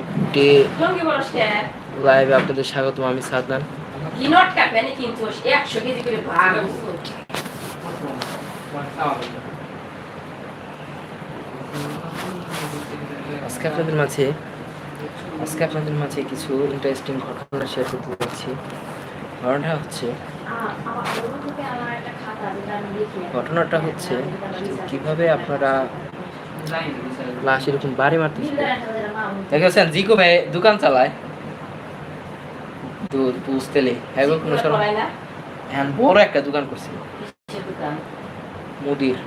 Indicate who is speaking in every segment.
Speaker 1: একটি লাইভে আপনাদের স্বাগতম আমি সাদনান।
Speaker 2: ভাগ
Speaker 1: আজকে আপনাদের মাঝে আজকে আপনাদের মাঝে কিছু ইন্টারেস্টিং ঘটনা শেয়ার করতে যাচ্ছি। ঘটনাটা হচ্ছে ঘটনাটা হচ্ছে কীভাবে আপনারা লাশ এরকম বাড়ি মারতেছে দেখেছেন? জিকো ভাই দোকান চালায়। দুধ পুষ তেলে হ্যাঁ কোনো হ্যাঁ বড় একটা দোকান করছে। মুদির।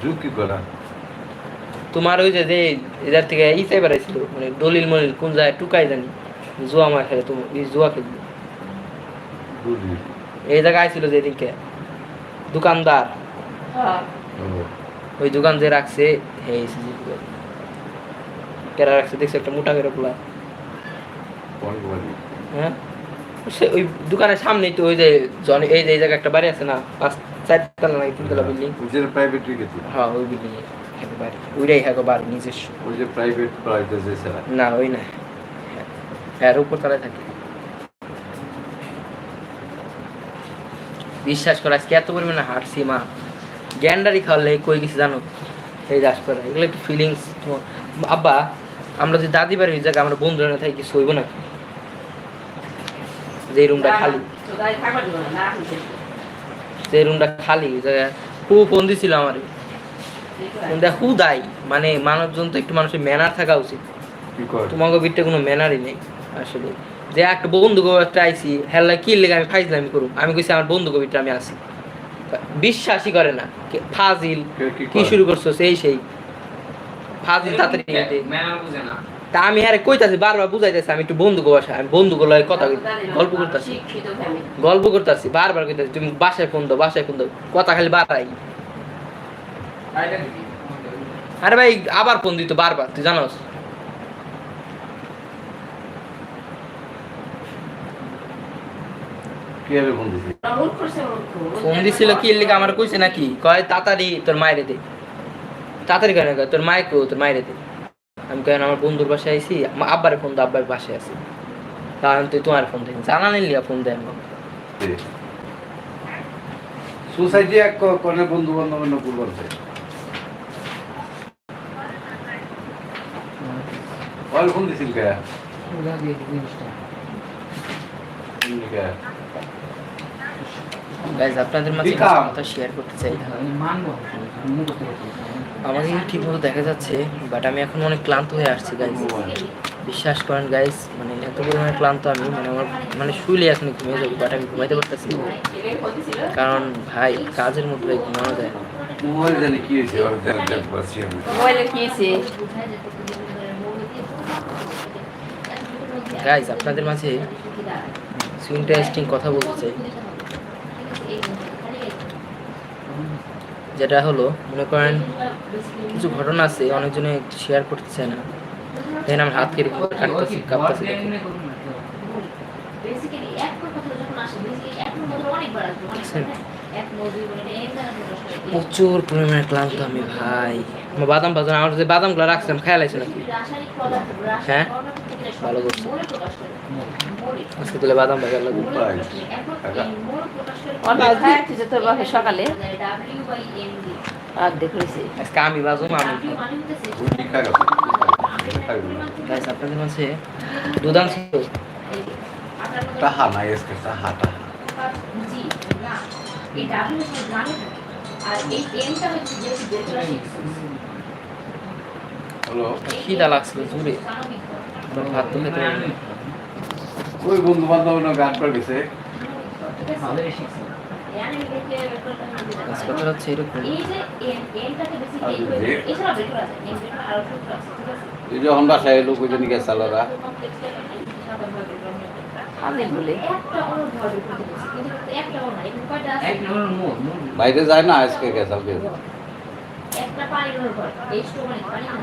Speaker 3: ঝুঁকি করা?
Speaker 1: তোমার ওই যে যে এদের থেকে ইতে বেড়াইছিল মানে দলিল মলিল কোন জায়গায় টুকাই জানি। জুয়া মার খেলে তোমার এই জুয়া খেলি
Speaker 3: বুঝি
Speaker 1: এই জায়গায় আইছিল যেদিনকে দোকানদার। ওই দোকান যে রাখছে হে কেরা রাখছে দেখছ একটা মোটা করে পোলা। হ্যাঁ? সে ওই দোকানের সামনেই তো ওই যে জন এই যে এই জায়গায় একটা বাড়ি আছে না পাঁচ চারতলা নাকি তিনতলা বিল্ডিং
Speaker 3: ওই প্রাইভেট গেছি।
Speaker 1: হ্যাঁ ওই বিল্ডিং ওইটাই হ্যাঁ বাড়ি নিজস্ব।
Speaker 3: ওই যে প্রাইভেট যে
Speaker 1: না ওই না। হ্যাঁ উপর তলায় থাকে। বিশ্বাস কর আজকে এত পরিমাণে হাঁটছি মা। গ্যান্ডারি খাওয়ালে কই গেছি জানো? এই দাস করা এগুলো একটু ফিলিংস আব্বা আমরা যে দাদি বাড়ি ওই জায়গায় আমরা বন্ধুরা না থাকি কিছু হইব না যে রুমটা খালি। যে রুমটা খালি ওই জায়গায় খুব ফোন দিছিল আমার। ফোনটা হুদাই মানে মানুষজন তো একটু মানুষের ম্যানার থাকা উচিত। তোমাকে বিটটা কোনো ম্যানারই নেই আসলে। যে একটা বন্ধু একটা আইসি হেল্লা কি লেগে আমি ফাইজলামি করুম? আমি কইছি আমার বন্ধু বিটটা আমি আসি বিশ্বাসই করে না ফাজিল
Speaker 3: কি
Speaker 1: শুরু করছ সেই সেই। ফাজিল তাড়াতাড়ি তা আমি আরে কইতাছি বারবার বুঝাইতেছি আমি একটু বন্ধু বাসা আমি বন্ধু গুলো কথা গল্প করতেছি। গল্প করতেছি বারবার কইতাছি তুমি বাসায় ফোন দাও বাসায় ফোন দাও কথা খালি বাড়াই। আরে ভাই আবার ফোন দিত বারবার তুই জানোস?
Speaker 3: ফোন
Speaker 1: দিছিল কি লিখে আমার কইছে নাকি? কয় তাড়াতাড়ি তোর মায়েরে দে। তাড়াতাড়ি কেন তোর মায়ে কো তোর মায়েরে দে আমি কেন আমার বন্ধুর বাসায় আইছি। আমার আব্বারে ফোন দে আব্বার বাসায় আছি। তাহলে তুই তোমার ফোন দিন জানা নিলি ফোন দেয় আমাকে।
Speaker 3: সোসাইটি এক কোনে বন্ধু বান্ধব নকুল করছে ওর ফোন দিছিল কে?
Speaker 1: আপনাদের মাঝে? কথা শেয়ার করতে চাই। আমাকে কিন্তু ঠিকমতো দেখা যাচ্ছে বাট আমি এখন অনেক ক্লান্ত হয়ে আসছি গাইজ বিশ্বাস করেন গাইজ মানে এত পরিমাণে ক্লান্ত আমি মানে আমার মানে শুইলে এখন ঘুমিয়ে যাব বাট আমি ঘুমাইতে পারতেছি কারণ ভাই কাজের মধ্যে ভাই ঘুমানো যায় গাইজ আপনাদের মাঝে ইন্টারেস্টিং কথা বলতে চাই। যেটা হলো মনে করেন কিছু ঘটনা আছে অনেকজনে শেয়ার করতে চায় না। দেখেন আমার হাত কেটে কাটতেছি কাঁপতেছি প্রচুর পরিমাণে ক্লান্ত আমি ভাই। আমার বাদাম বাদাম আমার যে বাদামগুলো রাখছিলাম খেয়াল আছে নাকি? হ্যাঁ? ভালো করছ। আজকে তুলে বাদাম বাজার লাগবে।
Speaker 2: সকালে। আর দেখেছি
Speaker 1: আজকে আমি বাজুম আমি।
Speaker 3: না।
Speaker 1: গাইস আপনাদের মাঝে দুধান ছিল।
Speaker 3: তাহা নাই আজকে তাহা তাহা হ্যালো
Speaker 1: খিদা লাগছিল জুড়ে ভাত তো খেতে না।
Speaker 3: ওই বন্ধু বান্ধব গান করে গেছে।
Speaker 1: কথা হচ্ছে এরকম।
Speaker 3: এই যখন বাসায় এলো গেছে আলাদা। বাইরে যায় না আজকে গেছে আজকে
Speaker 4: একটা পানির ঘর। এই স্টোমানে পানি না?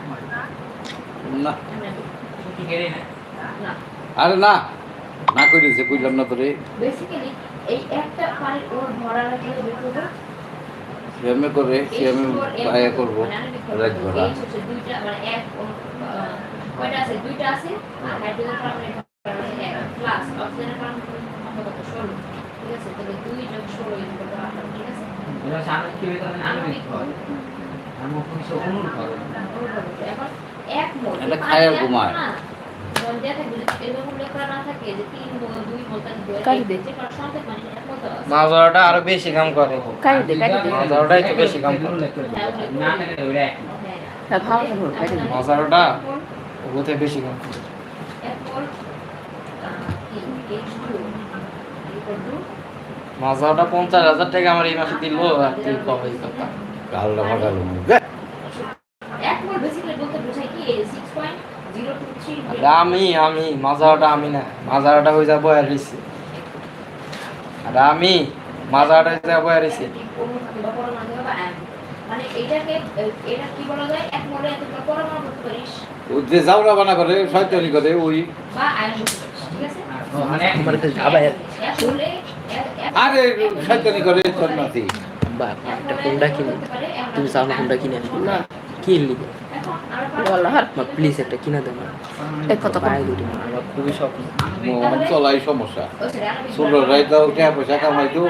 Speaker 3: না।
Speaker 4: না
Speaker 3: আরে না না করে দিয়েছে বুঝলাম না তোরে।
Speaker 4: বেসিক্যালি এই একটা ওর ভরা করব
Speaker 3: করে করব
Speaker 1: না?
Speaker 4: এখন এক মোল
Speaker 3: এটা খায় আর ঘুমায়।
Speaker 1: মাজারটা বেশি কাম করে
Speaker 2: কাটি দে কাটি দে
Speaker 1: মাজারটাই তো বেশি কাম করে।
Speaker 2: হ্যাঁ দে
Speaker 1: মাজারটা ওতে বেশি কাম করে।
Speaker 4: এক মোল কি এইচ টু ইকুয়াল টু
Speaker 1: মাজারটা পঞ্চাশ হাজার টাকা আমার এই মাসে দিল আর তুই কবে কথা।
Speaker 3: ফাটালো
Speaker 4: এক মোল বেসিক্যালি বলতে বোঝায় কি 6.023
Speaker 1: আর আমি আমি মাজারটা আমি না মাজারটা হয়ে যাব আর রইছে আর আমি মাজারটা হয়ে যাব আর।
Speaker 4: মানে
Speaker 3: যে জাউরা বানা করে শয়তানি করে ওই।
Speaker 1: মানে
Speaker 3: আরে শয়তানি করে
Speaker 1: কোনটা কিনে তুমি চাও না কোনটা কিনে
Speaker 2: না।
Speaker 1: কিনলি?
Speaker 2: হার
Speaker 1: মা প্লিজ একটা কিনে দেবো
Speaker 2: কত কম।
Speaker 1: পায়ে দুটি। খুবই স্বপ্ন
Speaker 3: চলাই সমস্যা।
Speaker 4: ও সেটা আমি
Speaker 3: ছোট রাইতাও টাকা পয়সা কামাইতো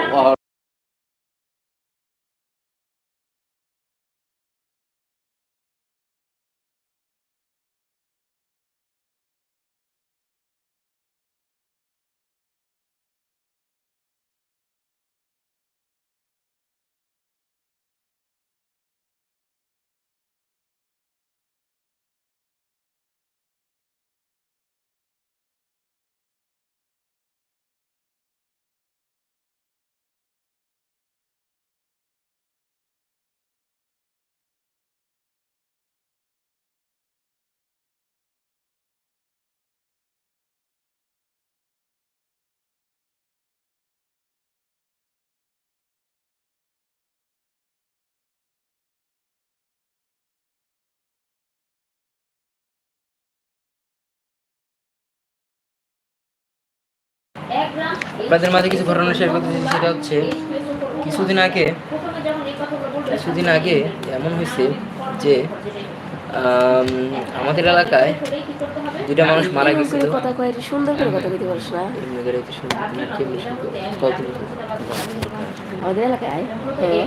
Speaker 1: আপনাদের মাঝে কিছু ঘটনা শেয়ার করতে চাইছি সেটা হচ্ছে কিছুদিন আগে কিছুদিন আগে এমন হয়েছে যে আমাদের এলাকায়
Speaker 4: দুটা
Speaker 1: দুইটা মানুষ মারা গেছিল।
Speaker 2: কথা কয় সুন্দর করে কথা কইতে পারিস না। আমাদের এলাকায় হ্যাঁ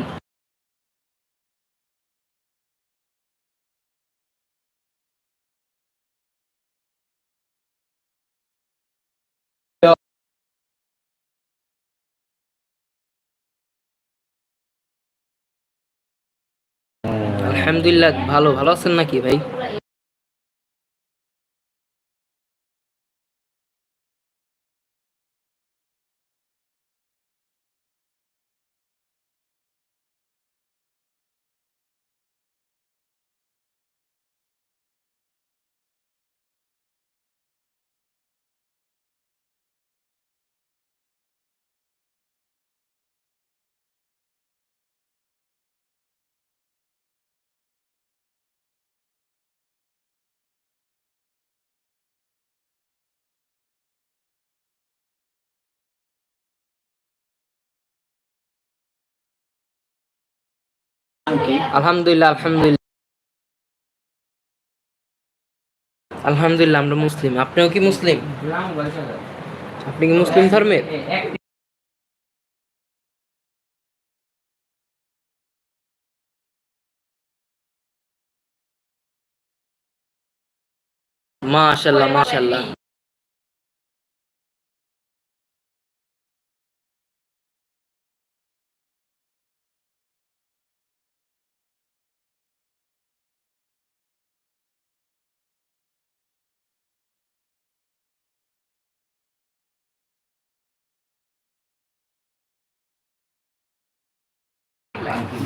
Speaker 1: আলহামদুলিল্লাহ ভালো ভালো আছেন নাকি ভাই? আলহামদুলিল্লাহ আলহামদুলিল্লাহ আলহামদুলিল্লাহ আমরা মুসলিম। আপনিও কি মুসলিম? আপনি কি মুসলিম ধর্মের? মাশাল্লাহ মাশাল্লাহ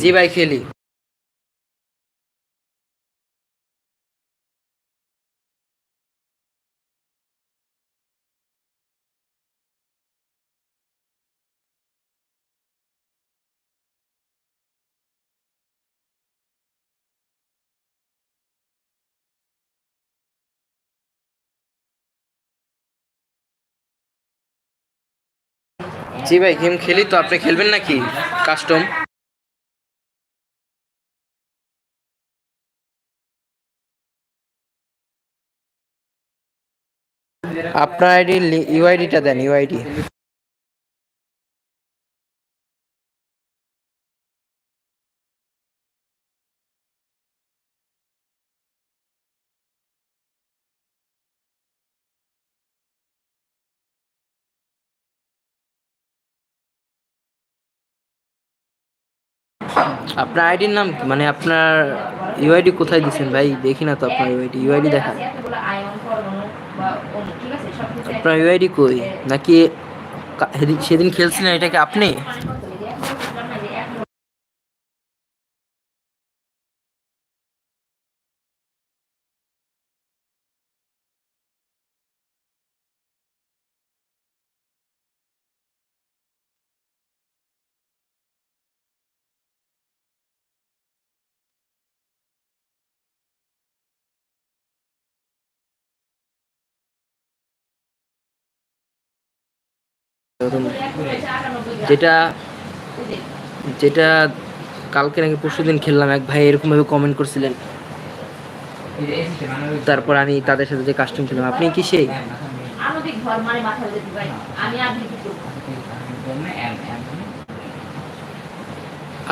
Speaker 1: জি ভাই খেলি। জি ভাই গেম খেলি তো আপনি খেলবেন নাকি? কাস্টম আপনার আইডি ইউআইডিটা দেন ইউআইডি। আপনার আইডির নাম কি? মানে আপনার ইউআইডি কোথায় দিচ্ছেন ভাই? দেখি না তো আপনার ইউআইডি ইউআইডি
Speaker 4: দেখা।
Speaker 1: আপনার ইউআইডি কই? নাকি সেদিন খেলছিলেন এটাকে আপনি? যেটা যেটা কালকে নাকি পরশু দিন খেললাম এক ভাই এরকম ভাবে কমেন্ট করছিলেন। তারপর আমি তাদের সাথে যে কাস্টম খেলাম আপনি কি সেই?
Speaker 2: হ্যাঁ,
Speaker 4: মানে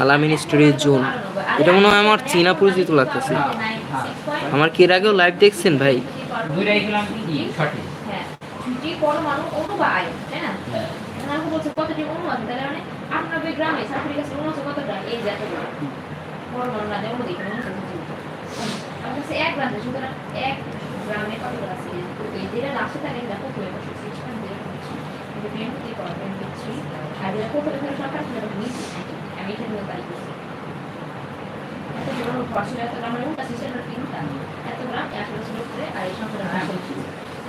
Speaker 1: আলামিন স্টোরি জোন। এটা মনে হয় আমার চীনা পরিচিত লাগতেছে। আমার কি এর আগেও লাইভ দেখছেন ভাই?
Speaker 4: কতটি অণু আছে? তাহলে মানে আটানব্বই গ্রামে সালফিউরিক অ্যাসিড অণু আছে কতটা? এই যে পরমাণু না অণু দেখি অণু আছে আমার কাছে এক গ্রাম সুতরাং এক গ্রামে কতগুলো আছে? যেটা লাস্টে থাকে এটা কত হয়ে বসে সিক্স পয়েন্ট জিরো এটা করা থ্রি আর যেটা কত এখানে সংখ্যা আমি এখানে করছি এত এত গ্রামের তিনটা। এত গ্রাম আর এই সংখ্যাটা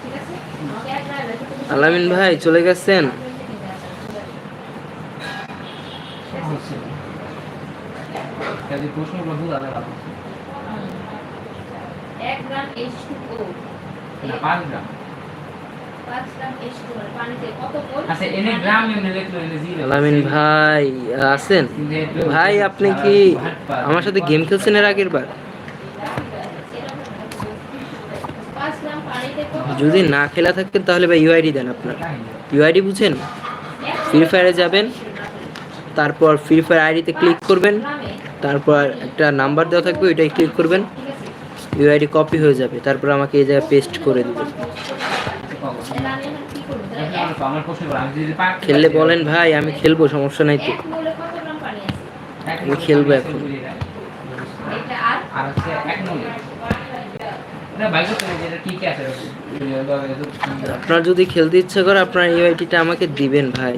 Speaker 4: ঠিক আছে? আমাকে এক গ্রামে।
Speaker 1: আলামিন ভাই চলে গেছেন
Speaker 2: হচ্ছে যদি প্রশ্নগুলো বোঝা ভালো
Speaker 4: এক গ্রাম এইচ
Speaker 2: না পাঁচ গ্রাম।
Speaker 4: পাঁচ গ্রাম এইচ টু পানিতে কত মোল?
Speaker 2: আচ্ছা
Speaker 1: ভাই আছেন? ভাই আপনি কি আমার সাথে গেম খেলছেন এর আগের বার? যদি না খেলা থাকেন তাহলে ভাই ইউআইডি দেন আপনার। ইউআইডি বুঝেন? ফ্রি ফায়ারে যাবেন তারপর ফ্রি ফায়ার আইডিতে ক্লিক করবেন। তারপর একটা নাম্বার দেওয়া থাকবে ওইটাই ক্লিক করবেন ইউআইডি কপি হয়ে যাবে, তারপর আমাকে এই জায়গায় পেস্ট করে দিবেন খেললে বলেন ভাই, আমি খেলব, সমস্যা নাই তো। আমি খেলব এখন। আপনার যদি খেলতে ইচ্ছা করে, আপনার ইউআইডিটা আমাকে দিবেন ভাই।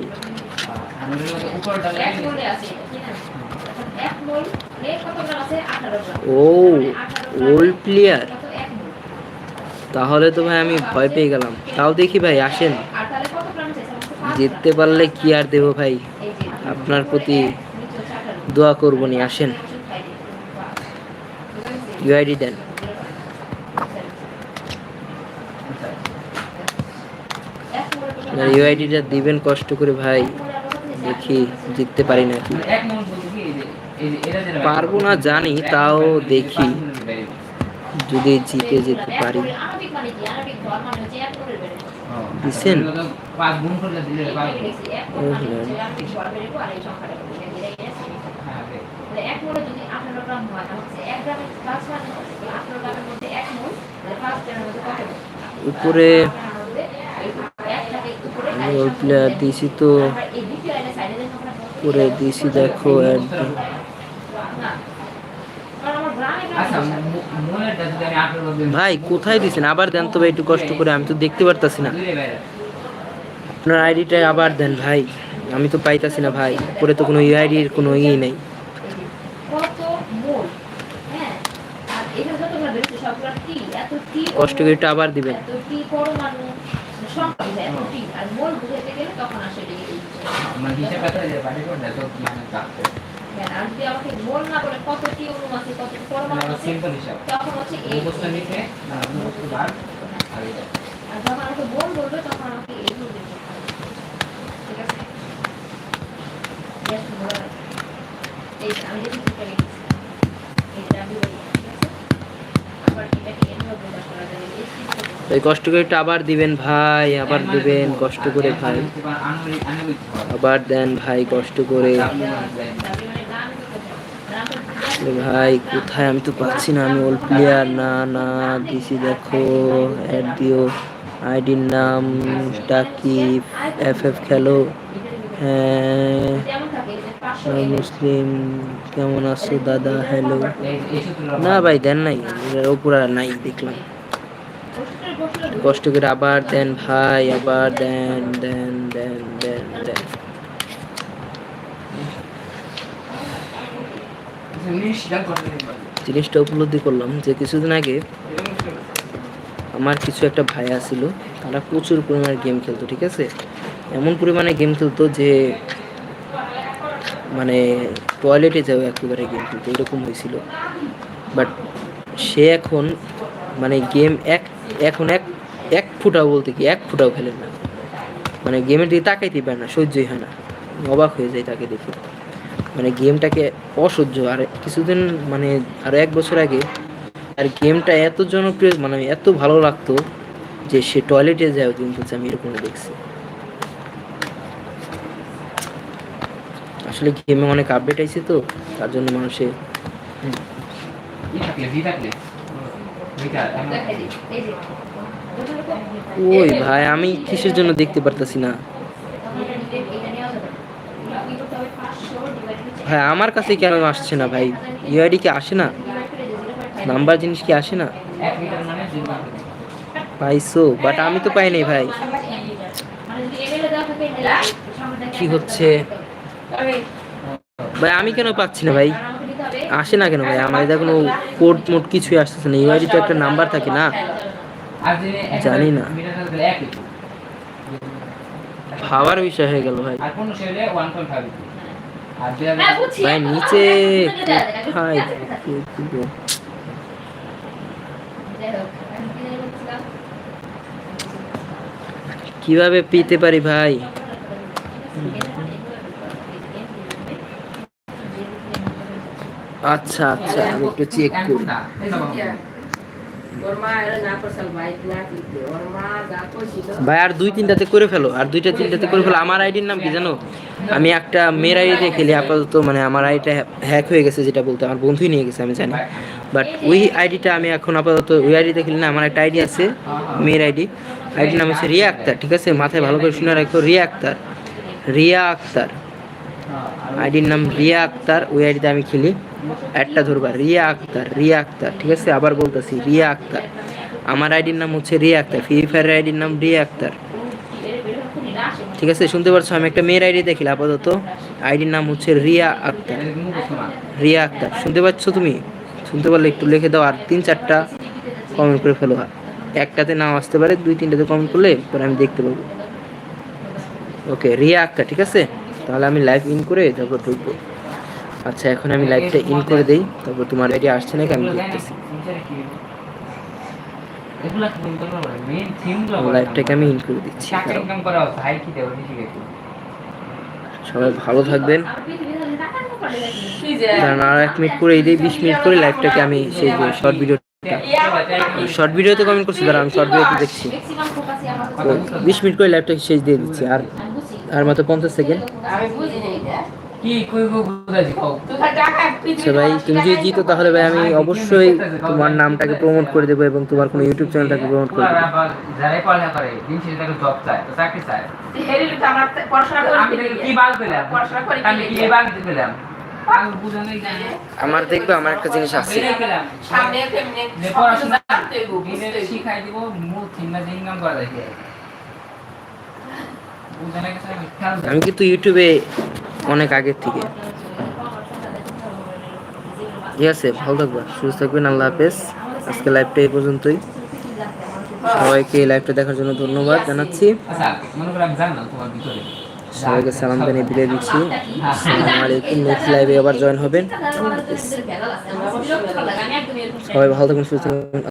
Speaker 1: ও
Speaker 4: 18 গ্রামে
Speaker 1: ওল্ড প্লেয়ার তাহলে তো ভাই আমি ভয় পেয়ে গেলাম। তাও দেখি ভাই আসেন। জিততে পারলে কি আর দেবো ভাই? আপনার প্রতি
Speaker 4: নিচে হচ্ছে 18
Speaker 1: দোয়া করব নি আসেন। ইউআইডি দেন। আপনার ইউআইডিটা দিবেন কষ্ট করে ভাই। দেখি জিততে পারি নাকি? পারব না, জানি, তাও দেখি যদি জিতে যেতে পারি দিছেন? উপরে দিছি তো? উপরে দিছি দেখো add
Speaker 4: না। কারণ আমার গ্রামে গ্রামে
Speaker 2: আচ্ছা
Speaker 4: বসে আছে।
Speaker 2: মো- মনের টা যদি আমি আঠারো দিন
Speaker 1: ভাই, কোথায় দিছেন? আবার দেন তো ভাই, একটু কষ্ট করে। আমি তো দেখতে পারতাছি না। আপনার আইডিটা আবার দেন ভাই। আমি তো পাইতাছি না ভাই। উপরে তো কোনো ইউআইডির কোনো ই নেই। কষ্ট করে একটু আবার দিবেন।
Speaker 4: আর গেলে তখন এটাকে এই
Speaker 2: মানে হিসাব করতে যে বাড়ি করে তো মানে কাটতে
Speaker 4: হ্যাঁ, আর যদি আমাকে মোল না বলে কত অণু আছে কত পরমাণু আছে তখন হচ্ছে এই
Speaker 2: মুখস্থ নিতে না মুখস্থ বার আর
Speaker 4: যখন আমাকে মোল বলবে তখন আমাকে এই বলবে ঠিক আছে Just মোল আছে। এই আমি যেটা লিখে রেখেছি এই আমি বলি ঠিক আছে আবার এটাকে এভাবে প্রকাশ করা যাবে এই
Speaker 1: এই কষ্ট করে একটু আবার দিবেন ভাই আবার দিবেন কষ্ট করে ভাই আবার দেন ভাই কষ্ট করে এ ভাই, কোথায়? আমি তো পাচ্ছি না, আমি ওল্ড প্লেয়ার না না, দিছি দেখো অ্যাড দিও আইডির নাম টাকি এফ এফ খেলো হ্যাঁ মুসলিম, কেমন আছো দাদা? হ্যালো না ভাই, দেন নাই আর নাই, দেখলাম। কষ্ট করে আবার দেন ভাই, আবার দেন দেন দেন দেন দেন জিনিসটা উপলব্ধি করলাম যে কিছুদিন আগে আমার কিছু একটা ভাই আছিল, তারা প্রচুর পরিমাণে গেম খেলতো, ঠিক আছে? এমন পরিমাণে গেম খেলতো যে মানে টয়লেটে যাও একেবারে গেম খেলতো, এরকম হয়েছিল। বাট সে এখন মানে গেম এক, এখন এক এক ফুটাও বলতে কি, এক ফুটাও খেলে না। মানে গেমের দিকে তাকাইতে পারে না, সহ্যই হয় না। অবাক হয়ে যায় তাকে দেখে। মানে গেমটাকে অসহ্য। আর কিছুদিন মানে আরও এক বছর আগে আর গেমটা এত জনপ্রিয় মানে এত ভালো লাগতো যে সে টয়লেটে যায় গেম খেলছে আমি এরকম দেখছি। আসলে গেমে অনেক আপডেট আইছে তো তার জন্য মানুষে ওই ভাই আমি কিসের জন্য দেখতে পারতাছি না। ভাই আমার কাছে কেন আসছে না ভাই? ইউআইডি কি আসে না? নাম্বার জিনিস কি আসে না? পাইছো বাট আমি তো পাই নাই ভাই। কি হচ্ছে? ভাই, আমি কেন পাচ্ছি না ভাই? আসে না কেন ভাই? আমার এটা কোনো কোড মোড কিছুই আসতেছে না। ইউআইডি তো একটা নাম্বার থাকে না? জানি না। ভাবার বিষয় হয়ে গেল ভাই। ভাই, নিচে কোথায়? কীভাবে পিতে পারি ভাই? আচ্ছা আচ্ছা আমি একটু চেক করি। ভাই, আর দুই তিনটাতে করে ফেলো, আর দুইটা তিনটাতে করে ফেলো। আমার আইডির নাম কি জানো? আমি একটা মেয়ের আইডিতে খেলি আপাতত মানে আমার আইডিটা হ্যাক হয়ে গেছে যেটা বলতে আমার বন্ধুই নিয়ে গেছে আমি জানি বাট ওই আইডিটা আমি এখন আপাতত ওই আইডিতে খেলি না আমার একটা আইডি আছে মেয়ের আইডি আইডির নাম হচ্ছে রিয়া আক্তার ঠিক আছে মাথায় ভালো করে শুনে রাখো রিয়া আক্তার রিয়া আক্তার আইডির নাম রিয়া আক্তার ওই আইডিতে আমি খেলি একটা ধরবা রিয়া আক্তার রিয়া আক্তার ঠিক আছে আবার বলতেছি রিয়া আক্তার আমার আইডির নাম হচ্ছে রিয়া আক্তার ফ্রি ফায়ার আইডির নাম রিয়া আক্তার ঠিক আছে, শুনতে পারছ? আমি একটা মেয়ের আইডি দেখি আপাতত। আইডির নাম হচ্ছে রিয়া আক্তার। রিয়া আক্তার। শুনতে পাচ্ছ তুমি? শুনতে পারলে একটু লিখে দাও আর তিন চারটা কমেন্ট করে ফেলো একটাতে নাও আসতে পারে, দুই তিনটাতে কমেন্ট করলে পরে আমি দেখতে পাবো। ওকে রিয়া আক্তার, ঠিক আছে? তাহলে আমি লাইভ ইন করে তারপর ঢুকবো। আচ্ছা এখন আমি লাইভটা ইন করে দেই। তারপর তোমার আইডি আসছে নাকি আমি দেখতেছি।
Speaker 2: এগুলা কি বলতে পারব মেইন থিমগুলো
Speaker 1: লাইভটাকে আমি ইন করে দিচ্ছি
Speaker 2: টাকা ইনকাম করা ভাই কি দেব ঠিক আছে
Speaker 1: সবাই ভালো থাকবেন। কারণ আর এক মিনিট করে এই দিয়ে বিশ মিনিট করে লাইভটাকে আমি সেই শর্ট ভিডিও শর্ট ভিডিওতে কমেন্ট করছি দাঁড়া আমি শর্ট ভিডিওতে দেখছি। বিশ মিনিট করে লাইভটাকে শেষ দিয়ে দিচ্ছি আর আর মাত্র পঞ্চাশ সেকেন্ড
Speaker 2: কি কই বুঝাইছি কও।
Speaker 1: আচ্ছা ভাই, তুমি যদি জিতো তাহলে ভাই আমি অবশ্যই তোমার নামটাকে প্রমোট করে দেবো এবং তোমার কোনো ইউটিউব চ্যানেলটাকে প্রমোট করে দেবো। আমার দেখবে, আমার একটা জিনিস আছে।
Speaker 2: আমি
Speaker 1: কিন্তু ইউটিউবে অনেক আগের থেকে ঠিক আছে, ভালো থাকবা, সুস্থ থাকবেন, আল্লাহ হাফেজ। আজকে লাইভটা এই পর্যন্তই। সবাইকে এই লাইভটা দেখার জন্য ধন্যবাদ জানাচ্ছি। সবাইকে সালাম জানিয়ে বিদায় দিচ্ছি আসসালামু আলাইকুম নেক্সট লাইভে আবার জয়েন হবেন। সবাই ভালো থাকবেন, সুস্থ থাকবেন।